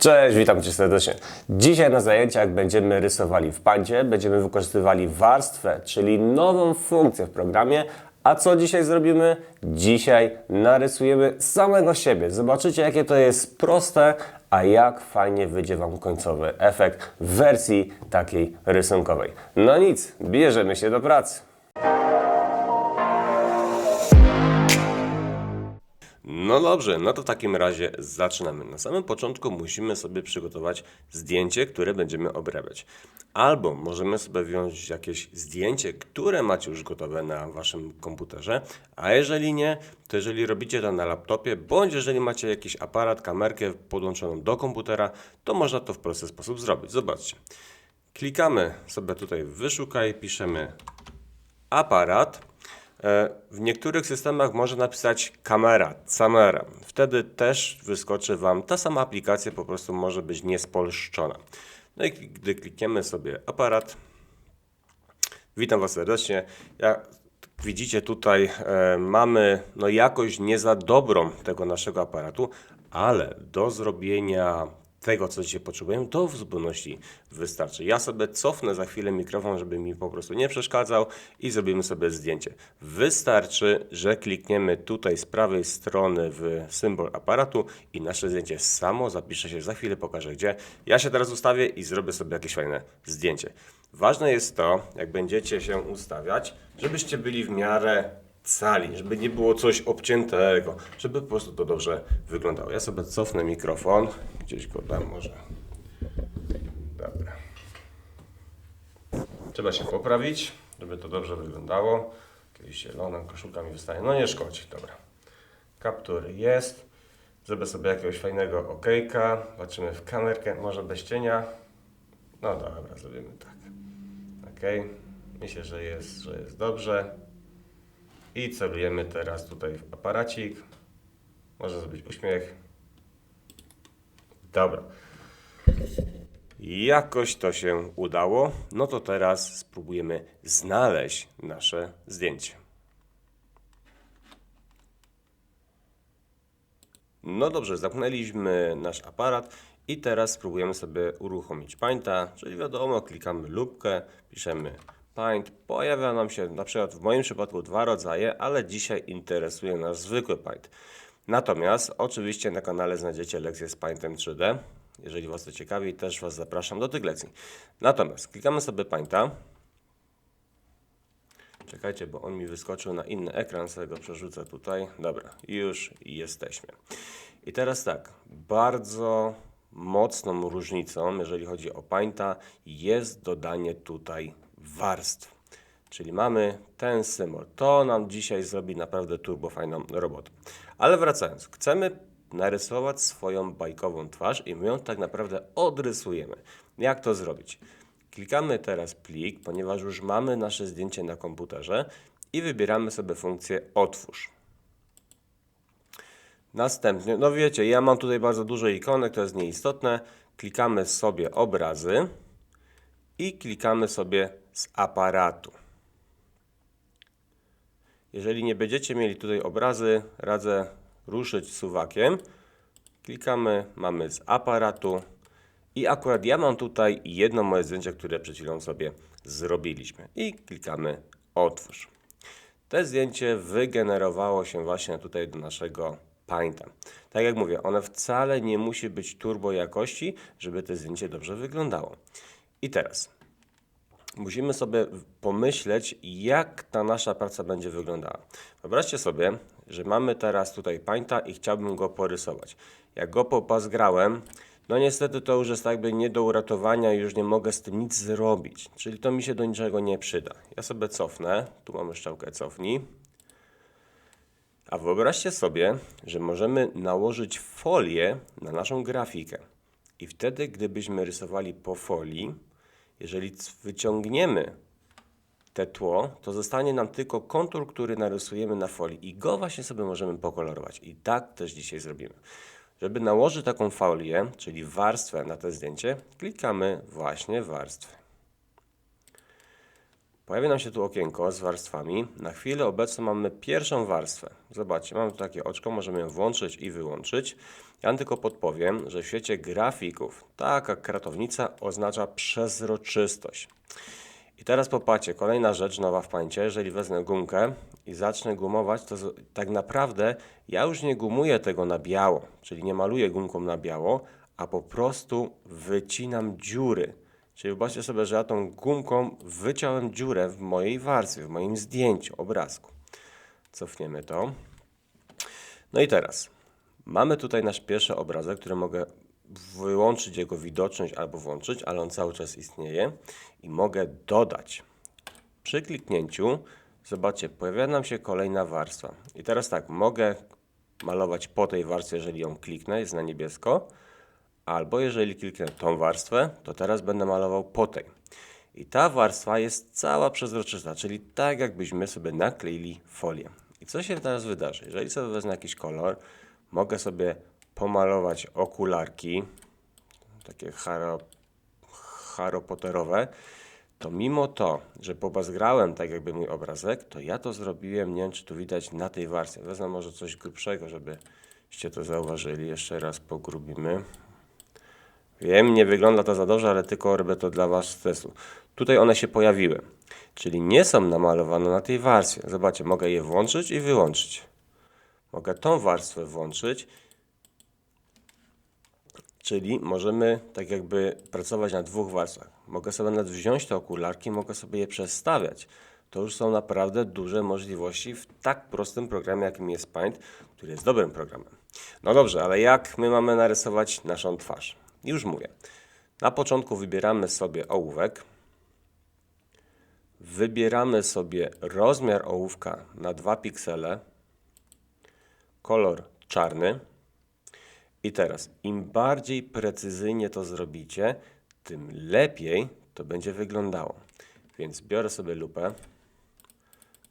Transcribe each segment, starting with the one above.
Cześć, witam Cię serdecznie. Dzisiaj na zajęciach będziemy rysowali w pandzie, będziemy wykorzystywali warstwę, czyli nową funkcję w programie. A co dzisiaj zrobimy? Dzisiaj narysujemy samego siebie. Zobaczycie, jakie to jest proste, a jak fajnie wyjdzie Wam końcowy efekt w wersji takiej rysunkowej. No nic, bierzemy się do pracy. No dobrze, no to w takim razie zaczynamy. Na samym początku musimy sobie przygotować zdjęcie, które będziemy obrabiać. Albo możemy sobie wziąć jakieś zdjęcie, które macie już gotowe na waszym komputerze, a jeżeli nie, to jeżeli robicie to na laptopie, bądź jeżeli macie jakiś aparat, kamerkę podłączoną do komputera, to można to w prosty sposób zrobić. Zobaczcie. Klikamy sobie tutaj wyszukaj, piszemy aparat. E, W niektórych systemach można napisać kamera, camera. Wtedy też wyskoczy Wam ta sama aplikacja, po prostu może być niespolszczona. No i gdy klikniemy sobie aparat, witam Was serdecznie. Jak widzicie tutaj e, mamy no, jakość nie za dobrą tego naszego aparatu, ale do zrobienia tego, co dzisiaj potrzebujemy, to w zupełności wystarczy. Ja sobie cofnę za chwilę mikrofon, żeby mi po prostu nie przeszkadzał i zrobimy sobie zdjęcie. Wystarczy, że klikniemy tutaj z prawej strony w symbol aparatu i nasze zdjęcie samo zapisze się. Za chwilę pokażę gdzie. Ja się teraz ustawię i zrobię sobie jakieś fajne zdjęcie. Ważne jest to, jak będziecie się ustawiać, żebyście byli w miarę cali, żeby nie było coś obciętego, żeby po prostu to dobrze wyglądało. Ja sobie cofnę mikrofon, gdzieś go dam może. Dobra. Trzeba się poprawić, żeby to dobrze wyglądało. Kiedyś zielona koszulka mi wystaje, no nie szkodzi, dobra. Kaptur jest. Zrobię sobie jakiegoś fajnego okejka. Patrzymy w kamerkę, może bez cienia. No dobra, zrobimy tak. Ok. Myślę, że jest, że jest dobrze. I celujemy teraz tutaj w aparacik. Może zrobić uśmiech. Dobra. Jakoś to się udało. No to teraz spróbujemy znaleźć nasze zdjęcie. No dobrze, zamknęliśmy nasz aparat i teraz spróbujemy sobie uruchomić Painta, czyli wiadomo, klikamy lubkę, piszemy Paint. Pojawia nam się na przykład w moim przypadku dwa rodzaje, ale dzisiaj interesuje nas zwykły Paint. Natomiast oczywiście na kanale znajdziecie lekcje z Paintem 3D. Jeżeli Was to ciekawi, też Was zapraszam do tych lekcji. Natomiast klikamy sobie Painta. Czekajcie, bo on mi wyskoczył na inny ekran, sobie go przerzucę tutaj. Dobra, już jesteśmy. I teraz tak, bardzo mocną różnicą, jeżeli chodzi o Painta, jest dodanie tutaj warstw. Czyli mamy ten symbol. To nam dzisiaj zrobi naprawdę turbo fajną robotę. Ale wracając, chcemy narysować swoją bajkową twarz i my ją tak naprawdę odrysujemy. Jak to zrobić? Klikamy teraz plik, ponieważ już mamy nasze zdjęcie na komputerze i wybieramy sobie funkcję otwórz. Następnie, no wiecie, ja mam tutaj bardzo dużo ikonek, to jest nieistotne. Klikamy sobie obrazy i klikamy sobie z aparatu. Jeżeli nie będziecie mieli tutaj obrazy, radzę ruszyć suwakiem. Klikamy, mamy z aparatu i akurat ja mam tutaj jedno moje zdjęcie, które przed chwilą sobie zrobiliśmy. I klikamy otwórz. To zdjęcie wygenerowało się właśnie tutaj do naszego Painta. Tak jak mówię, one wcale nie musi być turbo jakości, żeby to zdjęcie dobrze wyglądało. I teraz musimy sobie pomyśleć, jak ta nasza praca będzie wyglądała. Wyobraźcie sobie, że mamy teraz tutaj pańta i chciałbym go porysować. Jak go popazgrałem, no niestety to już jest jakby nie do uratowania już nie mogę z tym nic zrobić. Czyli to mi się do niczego nie przyda. Ja sobie cofnę, tu mamy szczałkę cofnij. A wyobraźcie sobie, że możemy nałożyć folię na naszą grafikę. I wtedy, gdybyśmy rysowali po folii, jeżeli wyciągniemy te tło, to zostanie nam tylko kontur, który narysujemy na folii i go właśnie sobie możemy pokolorować. I tak też dzisiaj zrobimy. Żeby nałożyć taką folię, czyli warstwę na to zdjęcie, klikamy właśnie warstwę. Pojawi nam się tu okienko z warstwami. Na chwilę obecną mamy pierwszą warstwę. Zobaczcie, mamy tu takie oczko, możemy ją włączyć i wyłączyć. Ja tylko podpowiem, że w świecie grafików taka kratownica oznacza przezroczystość. I teraz popatrzcie, kolejna rzecz nowa w pańcie. Jeżeli wezmę gumkę i zacznę gumować, to tak naprawdę ja już nie gumuję tego na biało, czyli nie maluję gumką na biało, a po prostu wycinam dziury. Czyli zobaczcie sobie, że ja tą gumką wyciąłem dziurę w mojej warstwie, w moim zdjęciu, obrazku. Cofniemy to. No i teraz mamy tutaj nasz pierwszy obrazek, który mogę wyłączyć jego widoczność albo włączyć, ale on cały czas istnieje i mogę dodać. Przy kliknięciu, zobaczcie, pojawia nam się kolejna warstwa. I teraz tak, mogę malować po tej warstwie, jeżeli ją kliknę, jest na niebiesko, albo jeżeli kliknę tą warstwę, to teraz będę malował po tej. I ta warstwa jest cała przezroczysta, czyli tak jakbyśmy sobie nakleili folię. I co się teraz wydarzy? Jeżeli sobie wezmę jakiś kolor, mogę sobie pomalować okularki, takie haro, haropoterowe, to mimo to, że pobazgrałem tak jakby mój obrazek, to ja to zrobiłem, nie wiem czy tu widać na tej warstwie. Wezmę może coś grubszego, żebyście to zauważyli. Jeszcze raz pogrubimy. Wiem, nie wygląda to za dobrze, ale tylko robię to dla Was z testu. Tutaj one się pojawiły, czyli nie są namalowane na tej warstwie. Zobaczcie, mogę je włączyć i wyłączyć. Mogę tą warstwę włączyć, czyli możemy tak jakby pracować na dwóch warstwach. Mogę sobie nawet wziąć te okularki, mogę sobie je przestawiać. To już są naprawdę duże możliwości w tak prostym programie, jakim jest Paint, który jest dobrym programem. No dobrze, ale jak my mamy narysować naszą twarz? Już mówię. Na początku wybieramy sobie ołówek. Wybieramy sobie rozmiar ołówka na 2 piksele. Kolor czarny. I teraz, im bardziej precyzyjnie to zrobicie, tym lepiej to będzie wyglądało. Więc biorę sobie lupę,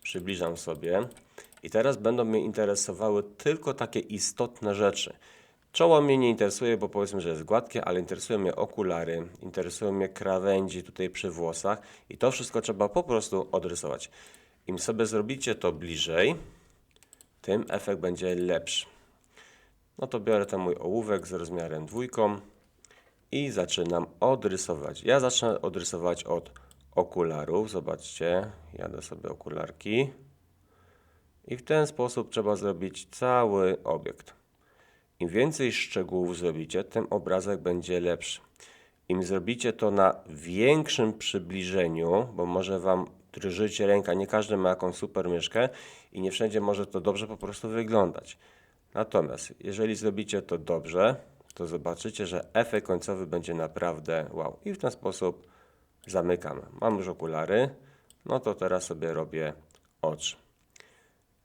przybliżam sobie i teraz będą mnie interesowały tylko takie istotne rzeczy. Czoło mnie nie interesuje, bo powiedzmy, że jest gładkie, ale interesują mnie okulary, interesują mnie krawędzi tutaj przy włosach i to wszystko trzeba po prostu odrysować. Im sobie zrobicie to bliżej, tym efekt będzie lepszy. No to biorę ten mój ołówek z rozmiarem dwójką i zaczynam odrysować. Ja zacznę odrysować od okularów. Zobaczcie, jadę sobie okularki. I w ten sposób trzeba zrobić cały obiekt. Im więcej szczegółów zrobicie, tym obrazek będzie lepszy. Im zrobicie to na większym przybliżeniu, bo może Wam drżyć ręka, nie każdy ma jakąś super myszkę i nie wszędzie może to dobrze po prostu wyglądać. Natomiast jeżeli zrobicie to dobrze, to zobaczycie, że efekt końcowy będzie naprawdę wow. I w ten sposób zamykamy. Mam już okulary, no to teraz sobie robię oczy.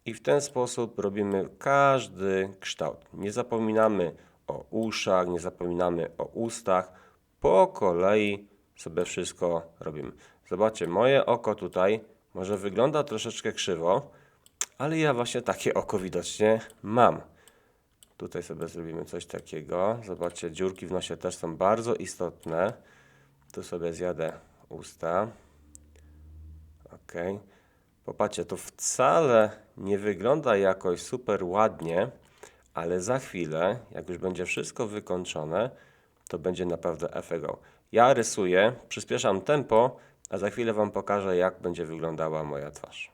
I w ten sposób robimy każdy kształt. Nie zapominamy o uszach, nie zapominamy o ustach. Po kolei sobie wszystko robimy. Zobaczcie, moje oko tutaj może wygląda troszeczkę krzywo, ale ja właśnie takie oko widocznie mam. Tutaj sobie zrobimy coś takiego. Zobaczcie, dziurki w nosie też są bardzo istotne. Tu sobie zjadę usta. Ok. Popatrzcie, to wcale nie wygląda jakoś super ładnie, ale za chwilę, jak już będzie wszystko wykończone, to będzie naprawdę efekt. Ja rysuję, przyspieszam tempo, a za chwilę Wam pokażę, jak będzie wyglądała moja twarz.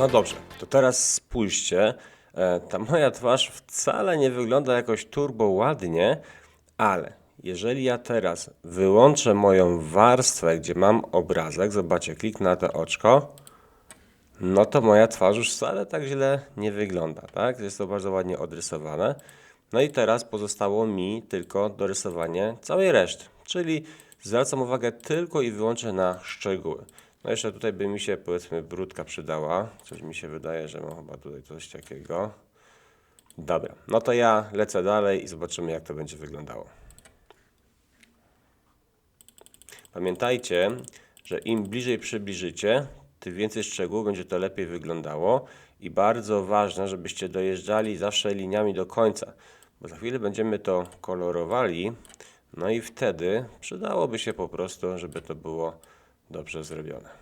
No dobrze, to teraz spójrzcie. E, Ta moja twarz wcale nie wygląda jakoś turbo ładnie, ale jeżeli ja teraz wyłączę moją warstwę, gdzie mam obrazek, zobaczcie, kliknę na to oczko, no to moja twarz już wcale tak źle nie wygląda, tak? Jest to bardzo ładnie odrysowane. No i teraz pozostało mi tylko dorysowanie całej reszty, czyli zwracam uwagę tylko i wyłącznie na szczegóły. No jeszcze tutaj by mi się powiedzmy brudka przydała, coś mi się wydaje, że mam chyba tutaj coś takiego. Dobra, no to ja lecę dalej i zobaczymy jak to będzie wyglądało. Pamiętajcie, że im bliżej przybliżycie, tym więcej szczegółów będzie to lepiej wyglądało i bardzo ważne, żebyście dojeżdżali zawsze liniami do końca, bo za chwilę będziemy to kolorowali, no i wtedy przydałoby się po prostu, żeby to było dobrze zrobione.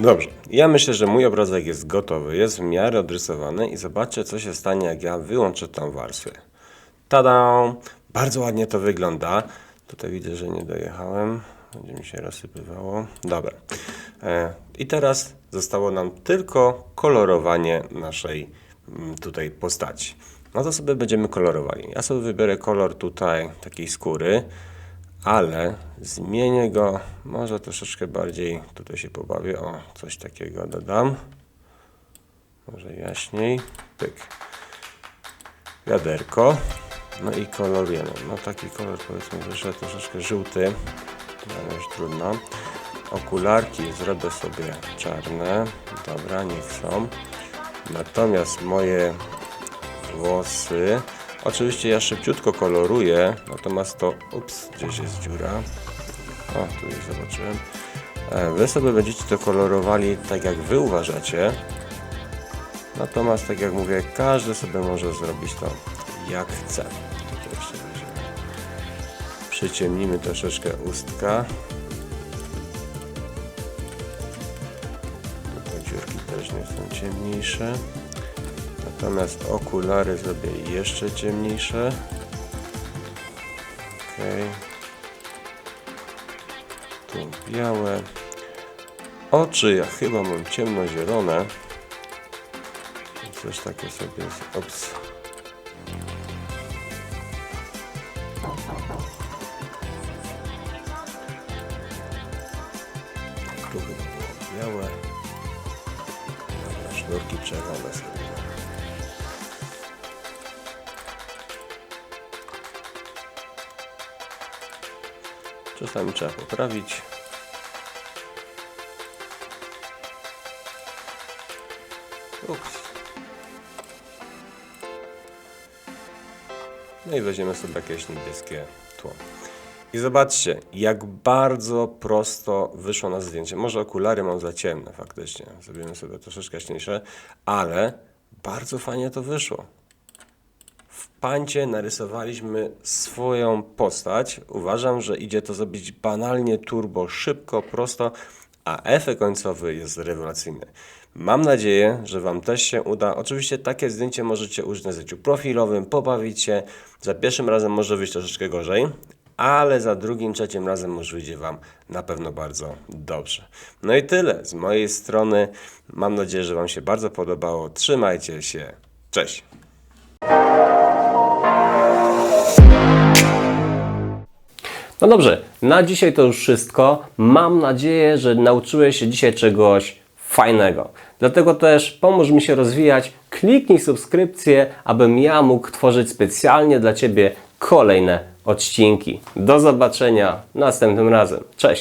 Dobrze. Ja myślę, że mój obrazek jest gotowy, jest w miarę odrysowany i zobaczcie, co się stanie, jak ja wyłączę tą warstwę. Tada! Bardzo ładnie to wygląda. Tutaj widzę, że nie dojechałem. Będzie mi się rozsypywało. Dobra. E, I teraz zostało nam tylko kolorowanie naszej mm, tutaj postaci. No to sobie będziemy kolorowali. Ja sobie wybiorę kolor tutaj takiej skóry ale zmienię go może troszeczkę bardziej, tutaj się pobawię, o coś takiego dodam, może jaśniej, pyk, wiaderko, no i kolorujemy, no taki kolor powiedzmy wyszedł troszeczkę żółty, ale już trudno, okularki zrobię sobie czarne, dobra, niech są, natomiast moje włosy. Oczywiście ja szybciutko koloruję, natomiast to, ups, gdzieś jest dziura. O, tu już zobaczyłem. E, Wy sobie będziecie to kolorowali tak jak Wy uważacie. Natomiast tak jak mówię, każdy sobie może zrobić to jak chce. Przyciemnimy troszeczkę ustka. Tutaj dziurki też nie są ciemniejsze. Natomiast okulary zrobię jeszcze ciemniejsze. Ok. Tu białe. Oczy ja chyba mam ciemnozielone. Coś takie sobie. Ops. Tu chyba było białe. Dobra, sznurki czerwone sobie. Czasami trzeba poprawić. Ups. No i weźmiemy sobie jakieś niebieskie tło. I zobaczcie, jak bardzo prosto wyszło na zdjęcie. Może okulary mam za ciemne faktycznie. Zrobimy sobie troszeczkę jaśniejsze, ale bardzo fajnie to wyszło pancie narysowaliśmy swoją postać. Uważam, że idzie to zrobić banalnie, turbo, szybko, prosto, a efekt końcowy jest rewelacyjny. Mam nadzieję, że Wam też się uda. Oczywiście takie zdjęcie możecie użyć na zdjęciu profilowym, pobawić się. Za pierwszym razem może wyjść troszeczkę gorzej, ale za drugim, trzecim razem może wyjdzie Wam na pewno bardzo dobrze. No i tyle z mojej strony. Mam nadzieję, że Wam się bardzo podobało. Trzymajcie się. Cześć! No dobrze, na dzisiaj to już wszystko. Mam nadzieję, że nauczyłeś się dzisiaj czegoś fajnego. Dlatego też pomóż mi się rozwijać. Kliknij subskrypcję, abym ja mógł tworzyć specjalnie dla Ciebie kolejne odcinki. Do zobaczenia następnym razem. Cześć!